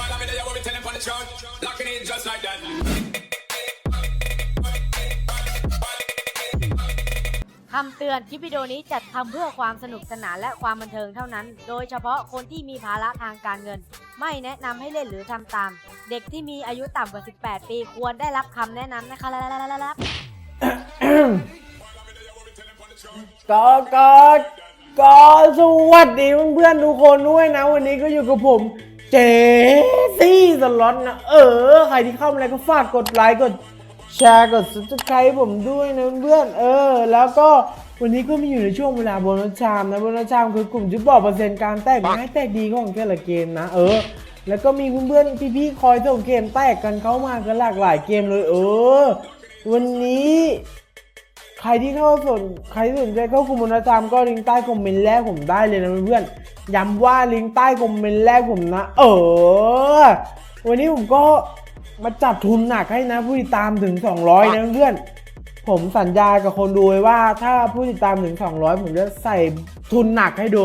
While I'm in there, what we telling on the throne. Locking in just like that. คำเตือน คลิปวิดีโอนี้จัดทำเพื่อความสนุกสนานและความบันเทิงเท่านั้น โดยเฉพาะคนที่มีภาระทางการเงิน ไม่แนะนำให้เล่นหรือทำตาม เด็กที่มีอายุต่ำกว่า 18 ปีควรได้รับคำแนะนำนะคะก็ก็ก็สวัสดีเพื่อนๆทุกคนด้วยนะ วันนี้ก็อยู่กับผม เจซี่สล็อตนะเออ ใครที่เข้ามาแล้วก็ฝากกดไลค์กดแชร์กด subscribe ผมด้วยนะเพื่อนเออ แล้วก็วันนี้ก็มีอยู่ในช่วงเวลาโบนัสชามนะโบนัสชามคือกลุ่มที่บอกเปอร์เซ็นต์การแตกไม้แตกดีของแต่ละเกมนะเออ แล้วก็มีเพื่อนๆพี่ๆคอยส่งเกมแตกกันเข้ามากันหลากหลายเกมเลยเออ วันนี้ ใครที่เข้าสนใครที่สนใจเข้ากลุ่มมนตามก็ลิงก์ใต้คอมเมนต์แรกผมได้เลยนะเพื่อนๆย้ำว่าลิงก์ใต้คอมเมนต์แรกผมนะ เออ วันนี้ผมก็มาจัดทุนหนักให้นะ ผู้ติดตามถึง 200 นะเพื่อนๆผมสัญญากับคนดูไว้ว่าถ้าผู้ติดตามถึง 200 ผมจะใส่ทุนหนักให้ดู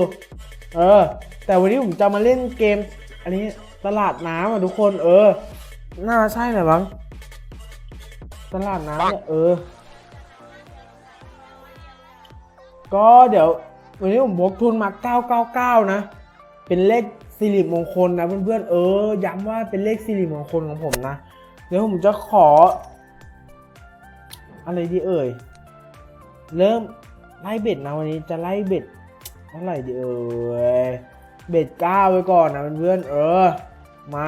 เออ แต่วันนี้ผมจะมาเล่นเกม อันนี้ตลาดน้ำอะทุกคน เออ น่าใช่หรือบ้างตลาดน้ำเนี่ยเออ ก็เดี๋ยววันนี้ผมพกทุนมา 999 นะ เป็นเลขสิริมงคลนะเพื่อนๆ เออ ย้ำว่าเป็นเลขสิริมงคลของผมนะ เดี๋ยวผมจะขอ อะไรดีเอ่ย เริ่มไล่เบ็ดนะวันนี้จะไล่เบ็ดเท่าไหร่ดีเอ่ย เบ็ดเก้าไว้ก่อนนะเพื่อนๆ เออ มา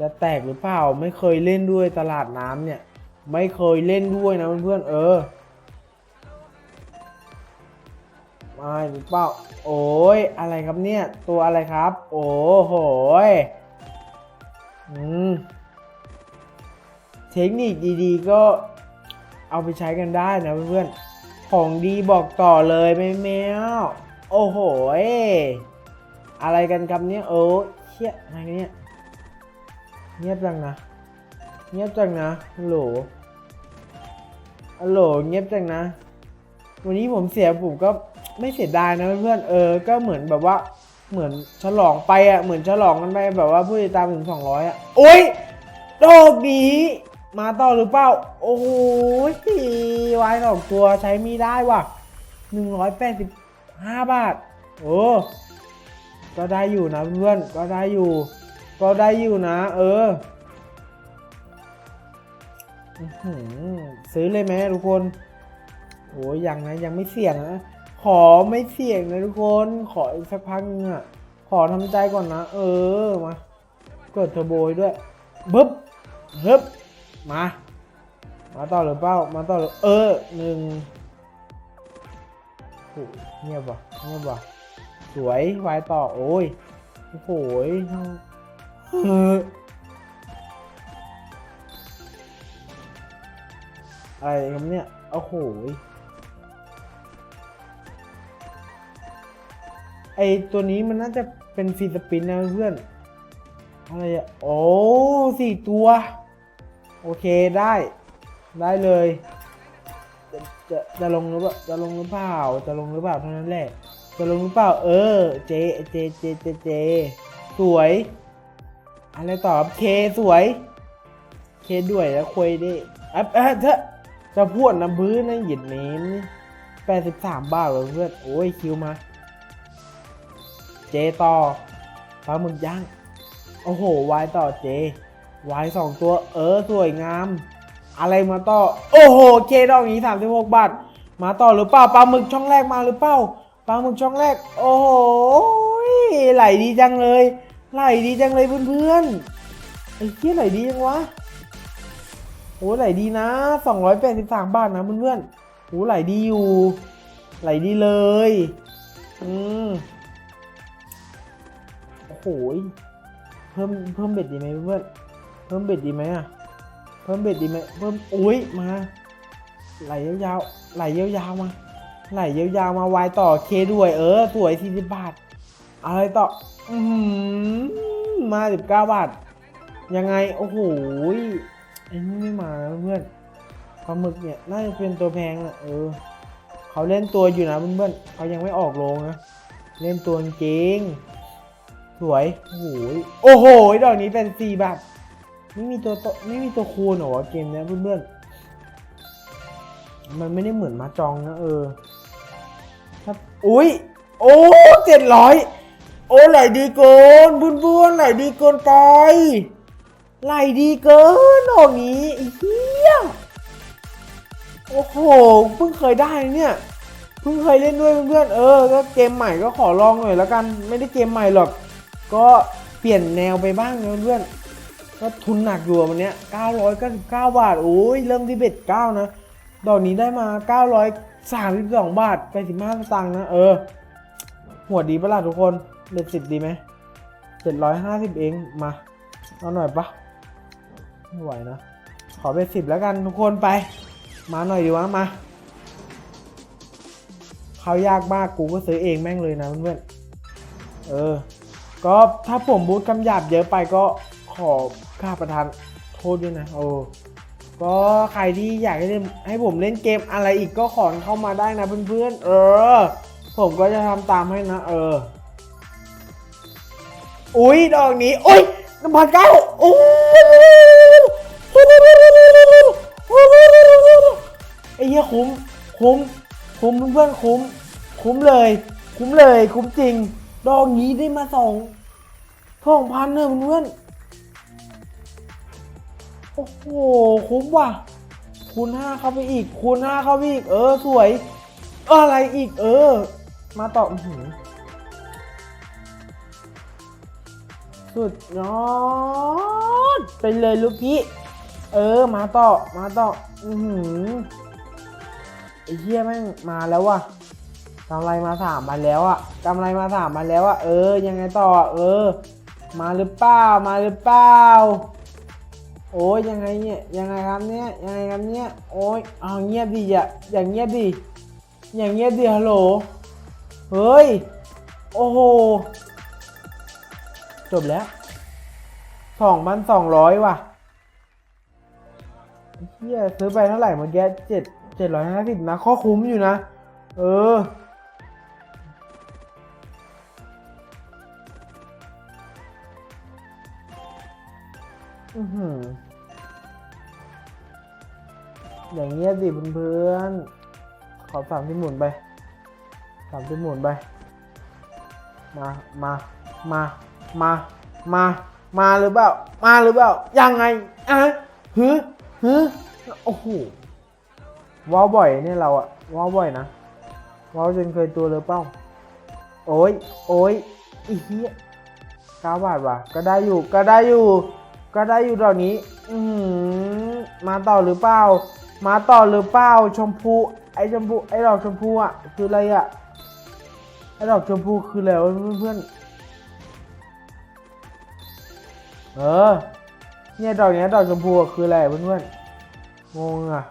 จะแตกหรือเปล่า ไม่เคยเล่นด้วยตลาดน้ำเนี่ย ไม่เคยเล่นด้วยนะเพื่อนๆ เออ ไม่หรือเปล่าโอ้ยอะไรครับเนี่ย ตัวอะไรครับ โอ้โหยอืมเทคนิคดีๆ ก็เอาไปใช้กันได้นะเพื่อนๆ ของดีบอกต่อเลยไม่แมวโอ้โหยอะไรกันครับเนี่ยโอ้เชี่ยอะไรกันเนี่ยเงียบจังนะ เงียบจังนะฮัลโหลฮัลโหลเงียบจังนะ วันนี้ผมเสียผมก็ ไม่เสียดายนะเพื่อนเออ ก็เหมือนแบบว่า เหมือนฉลองไปอะ เหมือนฉลองกันไปแบบว่าผู้ติดตามถึง200อะ โอ้ยโชคดีมาต่อหรือเปล่า โอ้โหวายสองตัวใช้ไม่ได้ว่ะ185บาท โอ้ก็ได้อยู่นะเพื่อนก็ได้อยู่ ก็ได้อยู่นะ เอออื้อหือซื้อเลยไหมทุกคนโอ้ยยังนะยังไม่เสี่ยงนะ ขอไม่เสี่ยงนะทุกคน ขออีกสักพักนึงอะขอทำใจก่อนนะ เออ มากดเทอร์โบยด้วยบึ๊บฮึบมา มาต่อหรือเปล่า มาต่อหรือเออหนึ่งโอ้เงียบว่ะเงียบว่ะสวยวายต่อ โอ้ยโอ้โหยเอออะไรครับเนี่ย โอ้โห ไอตัวนี้มันน่าจะเป็นฟีสปินนะเพื่อนอะไรอะโอ้สี่ตัว โอเคได้ ได้เลย จะจะจะลงหรือเปล่าจะลงหรือเปล่า จะลงหรือเปล่าเท่านั้นแหละ จะลงหรือเปล่า เออ เจ เจ เจ เจ เจ สวย อะไรตอบเคสวย เคด้วยแล้วคุยดิอะเอะเถอะจะพูดน้ำพื้นนะหยิดเมมแปดสิบสามบาทเลยเพื่อน โอ้ยคิวมา เจต่อปลาหมึกย่าง โอ้โห วายต่อเจ วายสองตัว เออ สวยงาม อะไรมาต่อ โอ้โห เคดอกนี้สามสิบหกบาท มาต่อหรือเปล่า ปลาหมึกช่องแรกมาหรือเปล่า ปลาหมึกช่องแรก โอ้โห ไหลดีจังเลย ไหลดีจังเลยเพื่อนๆ ไอ้เหี้ยไหลดีจังวะ โอ้ไหลดีนะสองร้อยแปดสิบสามบาทนะเพื่อนๆโอ้ไหลดีอยู่ ไหลดีเลย อืม โอ้โหยเพิ่มเพิ่มเบ็ดดีไหมเพื่อนเพิ่มเบ็ดดีไหมอะเพิ่มเบ็ดดีไหมเพิ่มโอ้ยมาไหลยาวๆไหลยาวๆมาไหลยาวๆมาวายต่อเคด้วย เออสวยสี่สิบบาทอะไรต่ออืมาสิบเก้าบาท ยังไง โอ้โหไอ้นี่ไม่มาเพื่อนปลาหมึกเนี่ยน่าจะเป็นตัวแพงแหละเออเขาเล่นตัวอยู่นะเพื่อนๆเขายังไม่ออกโรงนะเล่นตัวจริง สวยโอ้โหโอ้โหดอกนี้เป็นสี่บาทไม่มีตัวโตไม่มีตัวคูณเหรอวะเกมเนี้ยเพื่อนๆมันไม่ได้เหมือนมาจองนะเออครับอุ้ยโอ้เจ็ดร้อยโอ้ไหลดีเกินบุญบุญไหลดีเกินไปไหลดีเกินดอกนี้ไอ้เหี้ยโอ้โหเพิ่งเคยได้เนี่ยเพิ่งเคยเล่นด้วยเพื่อนๆเออก็เกมใหม่ก็ขอลองหน่อยแล้วกันไม่ได้เกมใหม่หรอก ก็เปลี่ยนแนวไปบ้างนะเพื่อนก็ทุนหนักอยู่วันนี้999 บาท โอ้ย เริ่มที่เบ็ด9นะ ดอกนี้ได้มา 932 บาท85สตางค์นะ เออ หัวดีปะล่ะทุกคน เบ็ดสิบดีไหม750เอง มา เอาหน่อยปะไม่ไหวนะ ขอเบ็ดสิบแล้วกันทุกคนไป มาหน่อยดีวะ มาเขายากมากกูก็ซื้อเองแม่งเลยนะเพื่อนๆเออ ก็ถ้าผมบูทคำหยาบเยอะไปก็ขอข้าประทานโทษด้วยนะโอ้ก็ใครที่อยากให้ให้ผมเล่นเกมอะไรอีกก็ขอเข้ามาได้นะเพื่อนๆ เออ ผมก็จะทำตามให้นะ เออ อุ้ยดอกนี้ อุ้ยนึ่งพันเก้าโอ้ไอ้เหี้ยคุ้ม คุ้ม คุ้มเพื่อนๆคุ้ม คุ้มเลย คุ้มเลย คุ้มจริง ดอกนี้ได้มาสองสองพันเนอะเพื่อนโอ้โห คุ้มว่ะ คูณห้าเข้าไปอีก คูณห้าเข้าไปอีก เออ สวย อะไรอีก เออ มาต่ออือหืสุดยอดไปเลยลูกพี่ เออ มาต่อ มาต่อ อือหือไอ้เหี้ยแม่งมาแล้วว่ะกำไรมาสามพันแล้วอะ กำไรมาสามพันแล้วอะเออ ยังไงต่อ เออ มาหรือเปล่า มาหรือเปล่า โอ้ยยังไงเนี่ย ยังไงครับเนี่ย ยังไงครับเนี่ย โอ้ยเอาเงียบดิอย่าอย่างเงียบดิ อย่างเงียบดิฮัลโหล เฮ้ย โอ้โห จบแล้วสองพันสองร้อยว่ะเฮียซื้อไปเท่าไหร่เมื่อกี้เจ็ดเจ็ดร้อยห้าสิบนะข้อคุ้มอยู่นะ เออ อย่างเงี้ยดิเพื่อนๆขอสามที่หมุนไปสามที่หมุนไป มา มา มา มา มา มาหรือเปล่า มาหรือเปล่า ยังไงอะฮึฮึโอ้โหว้าวบ่อยเนี่ยเราอะว้าวบ่อยนะว้าวจนเคยตัวเลยเป้า โอ้ย โอ้ยอีเหี้ยเก้าบาทว่ะ ก็ได้อยู่ ก็ได้อยู่ ก็ได้อยู่ดอกนี้ อืมาต่อหรือเปล่า มาต่อหรือเปล่า ชมพู ไอ้ชมพู ไอ้ดอกชมพูอะ คืออะไรอะ ไอ้ดอกชมพูคืออะไรวเพื่อนเออ เนี่ยดอกเนี้ยดอกชมพูคืออะไรเพื่อนๆ งงอะ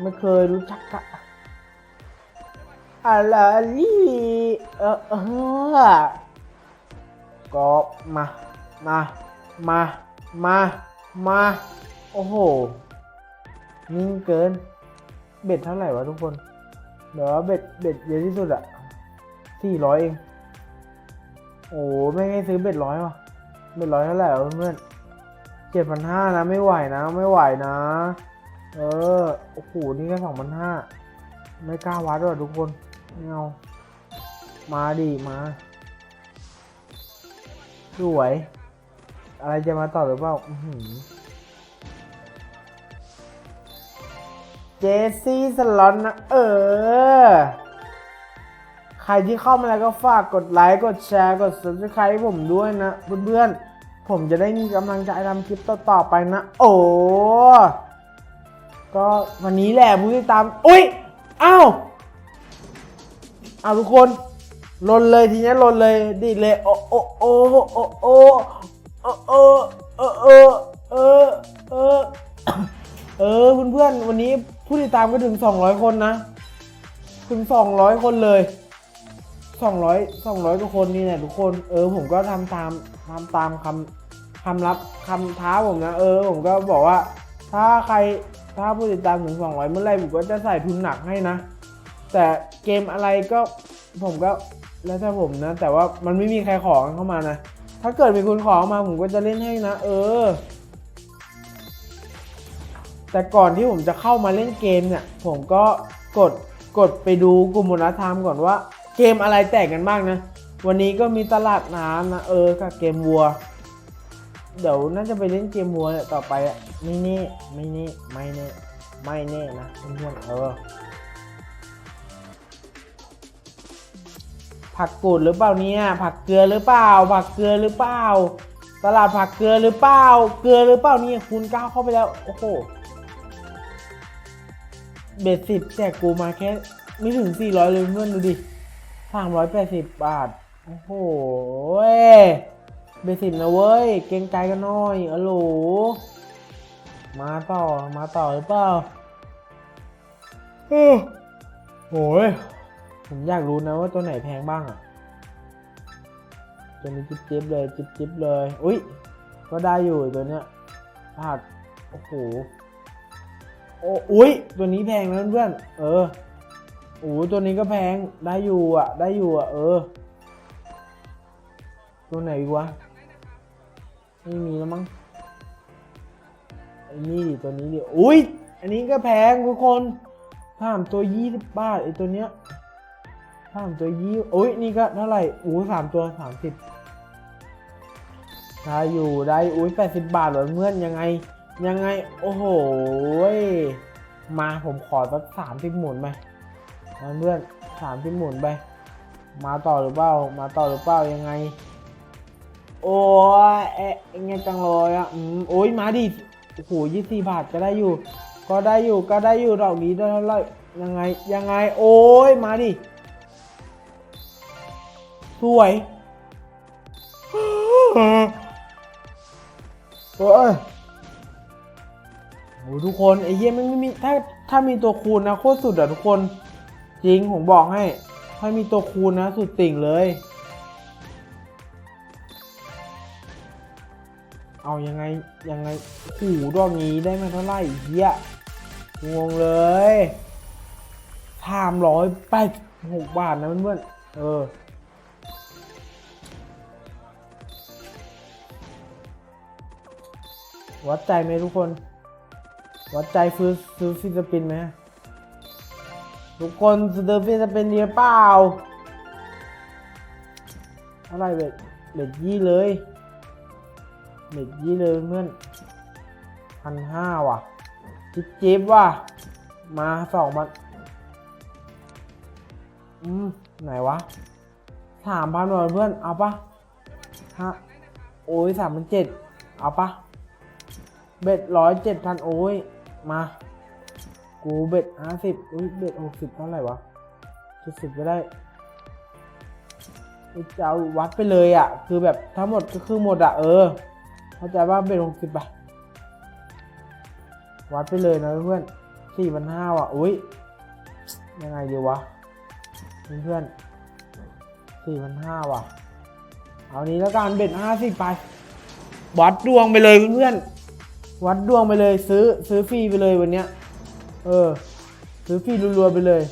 ไม่เคยรู้จักอะอะไรลี่เออเออก็มา มา มา มา มา โอ้โห นิ่งเกิน เบ็ดเท่าไหร่วะทุกคน เดี๋ยวเบ็ด เบ็ดเยอะที่สุดอะสี่ร้อยเอง โอ้ไม่ให้ซื้อเบ็ดร้อยวะเบ็ดร้อยเท่าไหร่วะเพื่อนเจ็ดพันห้านะ ไม่ไหวนะ ไม่ไหวนะ เออ โอ้โห นี่แค่สองพันห้า ไม่กล้าวัดว่ะทุกคนไม่เอามาดิมา สวย อะไรจะมาต่อหรือเปล่าเจสซี่สล็อตนะเออ ใครที่เข้ามาแล้วก็ฝากกดไลค์ กดแชร์ กด subscribe ให้ผมด้วยนะ เพื่อนๆ ผมจะได้มีกำลังใจทำคลิปต่อๆไปนะ โอ้ก็วันนี้แหละผู้ติดตาม อุ้ยอ้าวอ้าวทุกคนลนเลยทีนี้ลนเลยดิเลย โอ้โอ้โอ้โอ้โอ้ โอ้โอ้เออเออเออเออเออเพื่อนๆวันนี้ผู้ติดตามก็ถึง 200 คนนะ ถึง 200 คนเลย 200 200กว่าคนนี่แหละทุกคน เออผมก็ทำตามทำตามคำคำรับคำท้าผมนะ เออผมก็บอกว่า ถ้าใครถ้าผู้ติดตามถึง 200 เมื่อไรผมก็จะใส่ทุนหนักให้นะ แต่เกมอะไรก็ผมก็แล้วถ้าผมนะ แต่ว่ามันไม่มีใครขอเข้ามานะ ถ้าเกิดมีคนขอมาผมก็จะเล่นให้นะ เออ แต่ก่อนที่ผมจะเข้ามาเล่นเกมเนี่ย ผมก็กดกดไปดูกลุ่มมูลธรรมก่อนว่า เกมอะไรแตกกันบ้างนะ วันนี้ก็มีตลาดน้ำนะ เออกับเกมวัว เดี๋ยวน่าจะไปเล่นเกมวัวเนี่ยต่อไปอะไม่แน่ไม่แน่ไม่แน่ไม่แน่นะเพื่อนๆเออ ผักกูดหรือเปล่าเนี่ย ผักเกลือหรือเปล่า ผักเกลือหรือเปล่า ตลาดผักเกลือหรือเปล่า เกลือหรือเปล่านี่คูณเก้าเข้าไปแล้ว โอ้โห เบ็ดสิบแจกกูมาแค่ไม่ถึงสี่ร้อยเลยเพื่อนดูดิสามร้อยแปดสิบบาท โอ้โห เบ็ดสิบนะเว้ย เกรงใจกันหน่อยอะโหลมาต่อ มาต่อหรือเปล่าเออโอ้ย ผมอยากรู้นะว่าตัวไหนแพงบ้างอะตัวนี้จิ๊บจิ๊บเลยจิ๊บจิ๊บเลย อุ้ยก็ได้อยู่ตัวเนี้ยพลาดโอ้โหโอ้อุ้ยตัวนี้แพงนะเพื่อนเออโอ้ตัวนี้ก็แพงได้อยู่อะ ได้อยู่อะ เออ ตัวไหนวะไม่มีแล้วมั้งไอ้นี่ดิตัวนี้ดิอุ้ยอันนี้ก็แพงทุกคนถามตัวยี่สิบบาทไอ้ตัวเนี้ย สามตัวยี่โอ้ยนี่ก็เท่าไหร่อู้สามตัวสามสิบได้อยู่ได้อุ้ยแปดสิบบาทเหรอเพื่อนยังไง ยังไง โอ้โหมาผมขอสักสามสิบหมุนไปนะเพื่อนสามสิบหมุนไปมาต่อหรือเปล่ามาต่อหรือเปล่ายังไง โอ้ยเอ๊ะเงี้ยจังเลยอะอืมโอ้ยมาดิโอ้โหยี่สี่บาทก็ได้อยู่ ก็ได้อยู่ก็ได้อยู่ดอกนี้ได้เท่าไหร่ยังไงยังไง โอ้ยมาดิ สวยโอ้ยโหทุกคนไอ้เหี้ยมันไม่มีถ้าถ้ามีตัวคูณนะโคตรสุดอะทุกคน จริงผมบอกให้ ถ้ามีตัวคูณนะสุดติ่งเลย เอายังไงยังไงหูดอกนี้ได้มาเท่าไหร่เหี้ยงงเลยสามร้อยแปดหกบาทนะเพื่อนๆเออ วัดใจไหมทุกคน วัดใจซื้อซื้อฟิลิปปินไหมทุกคนซื้อฟิลิปปินเดียเปล่าเท่าไรเบ็ดเบ็ดยี่เลยเบ็ดยี่เลยเพื่อนพันห้าว่ะจิ๊บจิ๊บว่ะมาสองมันอืมไหนวะสามพันหน่อยเพื่อน เอาปะฮะโอ้ยสามพันเจ็ดเอาปะ เบ็ดร้อยเจ็ดพันโอ้ย มา กูเบ็ดห้าสิบอุ้ยเบ็ดหกสิบเท่าไหร่วะเจ็ดสิบก็ได้จะเอาวัดไปเลยอะ คือแบบทั้งหมดก็คือหมดอะ เออ เข้าใจว่าเบ็ดหกสิบไปวัดไปเลยนะเพื่อนสี่พันห้าว่ะ อุ้ย ยังไงดีวะ เพื่อนสี่พันห้าว่ะ เอานี้แล้วกันเบ็ดห้าสิบไป วัดดวงไปเลยเพื่อน วัดดวงไปเลยซื้อซื้อฟรีไปเลยวันเนี้ย เออ ซื้อฟรีรัวๆไปเลย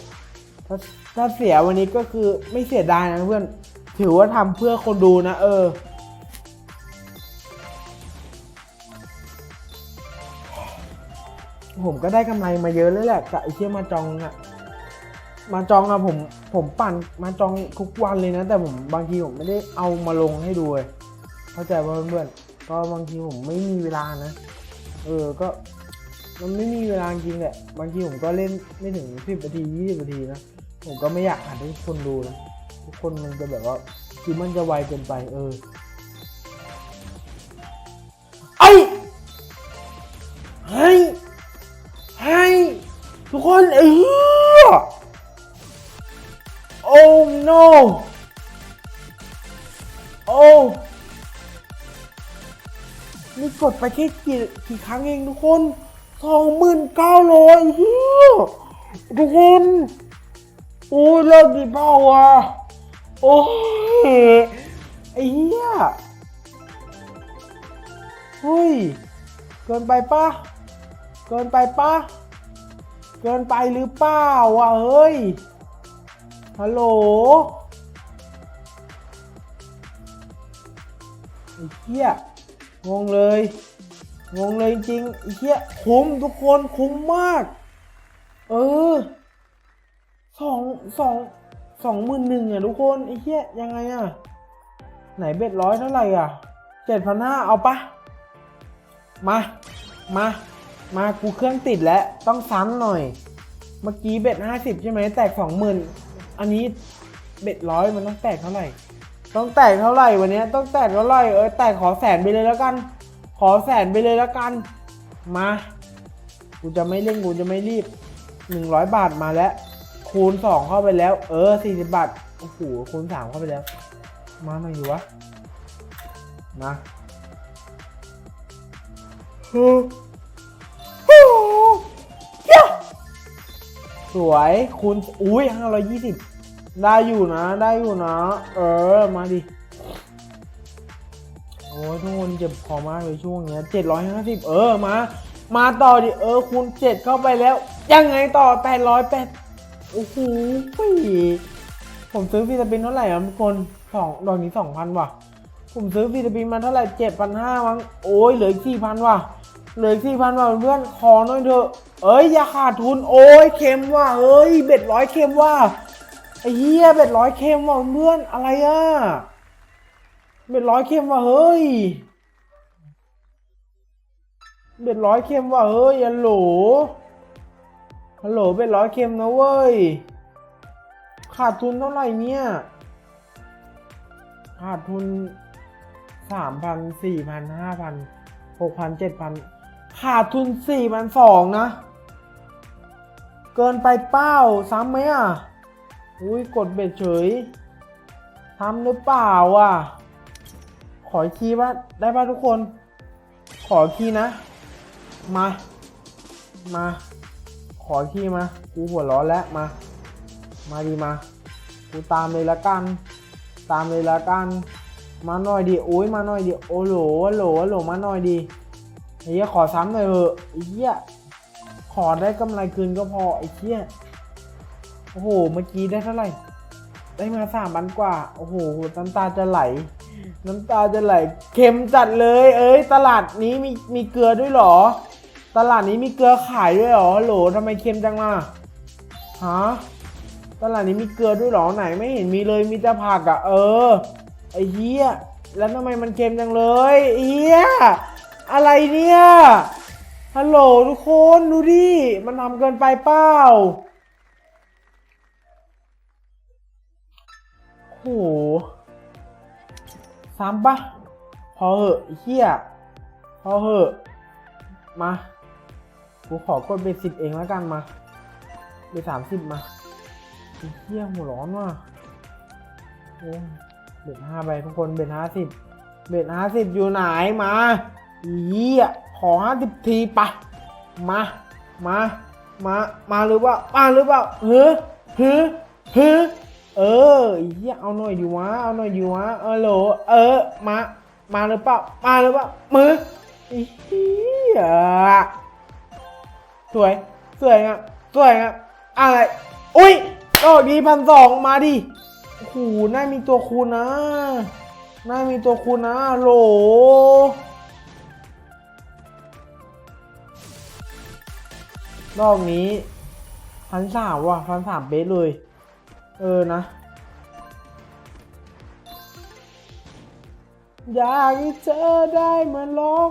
ถ้าถ้าเสียวันนี้ก็คือไม่เสียดายนะเพื่อน ถือว่าทำเพื่อคนดูนะ เออ ผมก็ได้กำไรมาเยอะเลยแหละกับไอ้เชี่ยมาจองอะมาจองอะผมผมปั่นมาจองทุกวันเลยนะ แต่ผมบางทีผมไม่ได้เอามาลงให้ดูเลยเข้าใจว่าเพื่อนก็บางทีผมไม่มีเวลานะ เออก็มันไม่มีเวลาจริงแหละบางทีผมก็เล่นไม่ถึงสิบนาทียี่สิบนาทีนะผมก็ไม่อยากอ่านให้ทุกคนดูนะทุกคนมันจะแบบว่าคือมันจะไวเกินไป เออไอ้ให้ให้ทุกคนเออโอ้ no โอ้ นี่กดไปแค่กี่กี่ครั้งเองทุกคนสองหมื่นเก้าร้อยทุกคน โอ้ยเลิกดีเปล่าวะโอ้ยไอ้เหี้ยเฮ้ย เกินไปปะเกินไปปะเกินไปหรือเปล่าวะเฮ้ย ฮัลโหลไอ้เหี้ย งงเลย งงเลยจริงๆเหี้ยคุ้มทุกคนคุ้มมาก เออสองสองสองหมื่นหนึ่งอะทุกคนไอ้เหี้ยยังไงอะ ไหนเบ็ดร้อยเท่าไหร่อะเจ็ดพันห้าเอาปะมา มา มากูเครื่องติดแล้ว ต้องซ้ำหน่อย เมื่อกี้เบ็ดห้าสิบใช่ไหมแตกสองหมื่นอันนี้เบ็ดร้อยมันต้องแตกเท่าไหร่ ต้องแตกเท่าไหร่วันนี้ต้องแตกเท่าไหร่เออแตกขอแสนไปเลยแล้วกัน ขอแสนไปเลยแล้วกัน มา กูจะไม่เร่งกูจะไม่รีบหนึ่งร้อยบาทมาแล้ว คูณสองเข้าไปแล้ว เออสี่สิบบาทโอ้โหคูณสามเข้าไปแล้ว มาหน่อยอยู่วะมาโอ้โหเย้สวยคูณอุ้ยห้าร้อยยี่สิบ ได้อยู่นะ ได้อยู่นะ เออ มาดิ โอ้ยทุกคนเจ็บคอมากเลยช่วงเนี้ยเจ็ดร้อยห้าสิบเออ มา มาต่อดิ เออ คูณเจ็ดเข้าไปแล้ว ยังไงต่อแปดร้อยแปดโอ้โหผมซื้อฟิลิปปินส์เท่าไหร่อะทุกคนสองดอกนี้สองพันว่ะ ผมซื้อฟิลิปปินส์มาเท่าไหร่เจ็ดพันห้ามั้ง โอ้ย เหลือสี่พันว่ะ เหลือสี่พันว่ะเพื่อน ขอหน่อยเถอะ เอ้ย อย่าขาดทุน โอ้ย เค็มว่ะเอ้ย เบ็ดร้อยเค็มว่ะ ไอ้เหี้ยเบ็ดร้อยเค็มว่ะเพื่อนอะไรอะเบ็ดร้อยเค็มว่ะเฮ้ยเบ็ดร้อยเค็มว่ะเฮ้ยฮัลโหลฮัลโหลเบ็ดร้อยเค็มนะเว้ยขาดทุนเท่าไหร่เนี่ยขาดทุนสามพันสี่พันห้าพันหกพันเจ็ดพันขาดทุนสี่พันสองนะ เกินไปเป้าซ้ำไหมอะ อุ้ยกดเบ็ดเฉยทำหรือเปล่าอะ ขออีว่าได้ป่ะทุกคน ขออีนะ มา มา ขออีมา กูหัวร้อนแล้วมา มาดีมา กูตามเลยละกัน ตามเลยละกัน มาหน่อยดิโอ้ยมาหน่อยดิโอ้โหโหลโหลมาหน่อยดิไอ้เหี้ยขอซ้ำหน่อยเถอะไอ้เหี้ยขอได้กำไรคืนก็พอไอ้เหี้ย โอ้โห เมื่อกี้ได้เท่าไหร่ ได้มาสามพันกว่า โอ้โห น้ำตาจะไหล น้ำตาจะไหล เค็มจัดเลย เอ้ย ตลาดนี้มีมีเกลือด้วยหรอ ตลาดนี้มีเกลือขายด้วยหรอโหลทำไมเค็มจังล่ะฮะ ตลาดนี้มีเกลือด้วยหรอไหนไม่เห็นมีเลย มีแต่ผักอะเออ ไอ้เหี้ย แล้วทำไมมันเค็มจังเลยเหี้ย อะไรเนี่ย ฮัลโหลทุกคนดูดิ มันทำเกินไปเปล่า โอ้โหซ้ำปะพอเหอะไอ้เฮียพอเหอะ มา กูขอกดเบสิบเองแล้วกันมาเบสามสิบมาไอ้เฮียหัวร้อนว่ะโอ้เบ็ดห้าใบทุกคนเบ็ดห้าสิบเบ็ดห้าสิบอยู่ไหนมาไอ้เฮียขอห้าสิบทีปะมา มา มา มาหรือเปล่ามาหรือเปล่าเฮ้อเฮ้อเฮ้อ เออเฮียเอาหน่อยดีวะเอาหน่อยดีวะเออโหลเออมามาหรือเปล่ามาหรือเปล่ามือไอ้เหี้ยสวยสวยอะสวยอะอะไรอุ้ยดอกดีพันสองมาดิโอ้โหน่ามีตัวคูณนะน่ามีตัวคูณนะโหลดอกนี้พันสามว่ะพันสามเบสเลย เออนะ อยากให้เธอได้มาลอง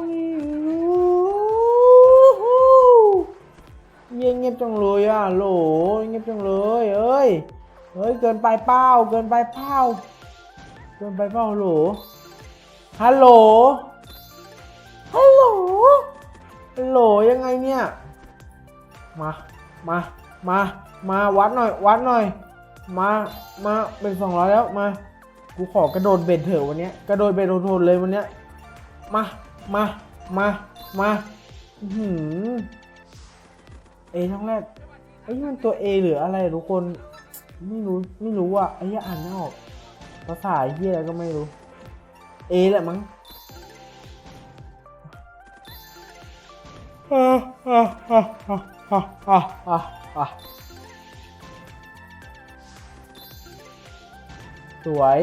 เงียบเงียบจังเลยอะโหลเงียบจังเลยเอ้ยเฮ้ยเกินไปเป้าเกินไปเป้าเกินไปเป้าโหลฮัลโหลฮัลโหลฮัลโหลยังไงเนี่ยมามามามาวัดหน่อย วัดหน่อย มามาเป็นสองร้อยแล้วมากูขอกระโดดเบ็ดเถอะวันเนี้ยกระโดดเบ็ดโหดๆเลยวันเนี้ยมามามามาหือเอช่องแรกไอ้ยมันตัวเอหรืออะไรทุกคนไม่รู้ไม่รู้อะไอ้ยอ่านไม่ออกภาษาไอ้เหี้ยอะไรก็ไม่รู้เอแหละมั้งอ่าอ่าอ่าอ่าอ่าอ่า สวย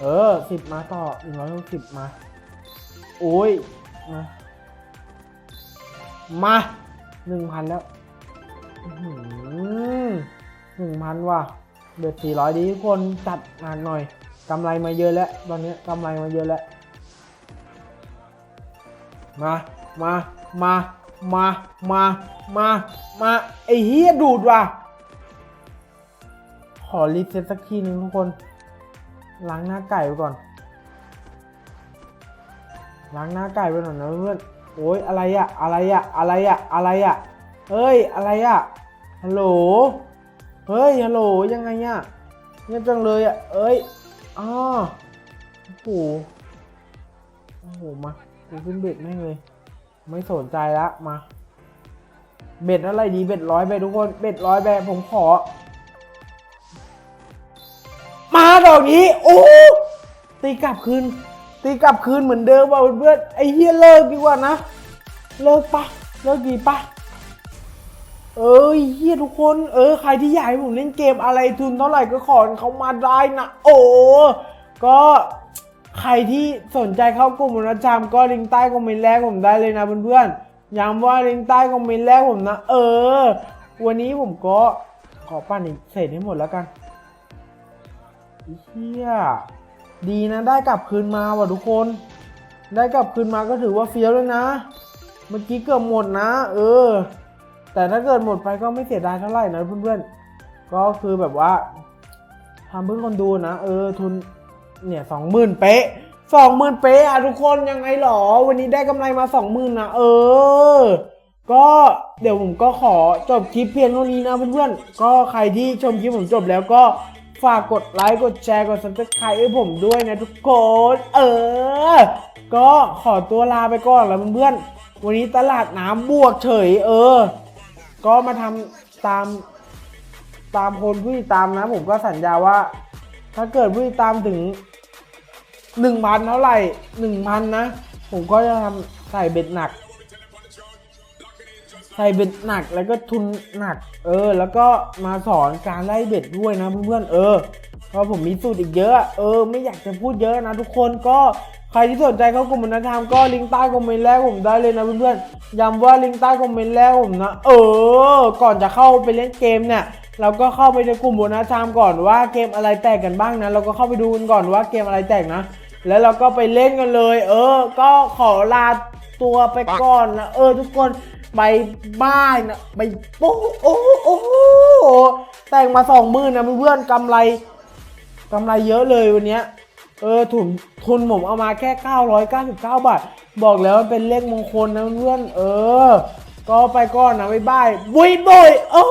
เออสิบมาต่อหนึ่งร้อยหกสิบมา โอ้ย มา มาหนึ่งพันแล้วหนึ่งพันว่ะเบ็ดสี่ร้อยดีทุกคนจัดงานหน่อยกำไรมาเยอะแล้ว ตอนนี้กำไรมาเยอะแล้ว มา มา มา มา มา มา มา ไอ้เฮียดูดว่ะ ขอรีเซ็ตสักทีหนึ่งทุกคน ล้างหน้าไก่ไปก่อน ล้างหน้าไก่ไปหน่อยนะเพื่อนโอ้ยอะไรอะอะไรอะอะไรอะอะไรอะเอ้ย อะไรอะฮัลโหล เฮ้ย ฮัลโหล ยังไงอะเงียบจังเลยอะเอ้ยอ้อโอ้โหโอ้โห มากูขึ้นเบ็ดแม่งเลย ไม่สนใจละ มา เบ็ดอะไรดี เบ็ดร้อยไปทุกคน เบ็ดร้อยไปผมขอ มาดอกนี้ โอ้ตีกลับคืน ตีกลับคืนเหมือนเดิมว่ะเพื่อนไอ้เฮียเลิกดีกว่านะ เลิกปะเลิกดีปะเอ้ยเฮียทุกคน เออ ใครที่อยากให้ผมเล่นเกมอะไรทุนเท่าไหร่ก็ขอเขามาได้นะ โอ้ก็ใครที่สนใจเข้ากลุ่มนะจามก็ลิงก์ใต้คอมเมนต์แรกผมได้เลยนะเพื่อนๆย้ำว่าลิงก์ใต้คอมเมนต์แรกผมนะ เออ วันนี้ผมก็ขอปั้นอีกเศษให้หมดแล้วกัน เฮียดีนะได้กลับคืนมาว่ะทุกคน ได้กลับคืนมาก็ถือว่าเฟี้ยวเลยนะ เมื่อกี้เกือบหมดนะ เออ แต่ถ้าเกิดหมดไปก็ไม่เสียดายเท่าไหร่นะเพื่อนๆ ก็คือแบบว่าทำเพื่อคนดูนะ เออ ทุนเนี่ยสองหมื่นเป๊ะสองหมื่นเป๊ะอะทุกคนยังไงหรอ วันนี้ได้กำไรมาสองหมื่นนะเออ ก็เดี๋ยวผมก็ขอจบคลิปเพียงเท่านี้นะเพื่อนๆ ก็ใครที่ชมคลิปผมจบแล้วก็ ฝากกดไลค์ กดแชร์ กด subscribe ให้ผมด้วยนะทุกคน เออ ก็ขอตัวลาไปก่อนแล้วเพื่อนๆ วันนี้ตลาดน้ำบวกเฉย เออ ก็มาทำตามตามคนผู้ติดตามนะ ผมก็สัญญาว่า ถ้าเกิดผู้ติดตามถึงหนึ่งพันเท่าไหร่หนึ่งพันนะ ผมก็จะทำใส่เบ็ดหนัก ใส่เบ็ดหนักแล้วก็ทุนหนัก เออ แล้วก็มาสอนการไล่เบ็ดด้วยนะเพื่อนๆเออเพราะผมมีสูตรอีกเยอะ เออ ไม่อยากจะพูดเยอะนะทุกคนก็ใครที่สนใจเข้ากลุ่มนันธรรมก็ลิงก์ใต้คอมเมนต์แรกผมได้เลยนะเพื่อนๆย้ำว่าลิงก์ใต้คอมเมนต์แรกผมนะเออ ก่อนจะเข้าไปเล่นเกมเนี่ยเราก็เข้าไปในกลุ่มบนนันธรรมก่อนว่าเกมอะไรแตกกันบ้างนะเราก็เข้าไปดูกันก่อนว่าเกมอะไรแตกนะ แล้วเราก็ไปเล่นกันเลย เออ ก็ขอลาตัวไปก่อนนะเออ ทุกคน ไปบ้านนะไปโอ้โอ้โอ้แต่งมาสองหมื่นนะเพื่อนกำไรกำไรเยอะเลยวันนี้เออทุนทุนผมเอามาแค่ 999 บาท บอกแล้วมันเป็นเลขมงคลนะเพื่อนเออ ก็ไปก่อนนะบ๊ายบายบุยบุยโอ้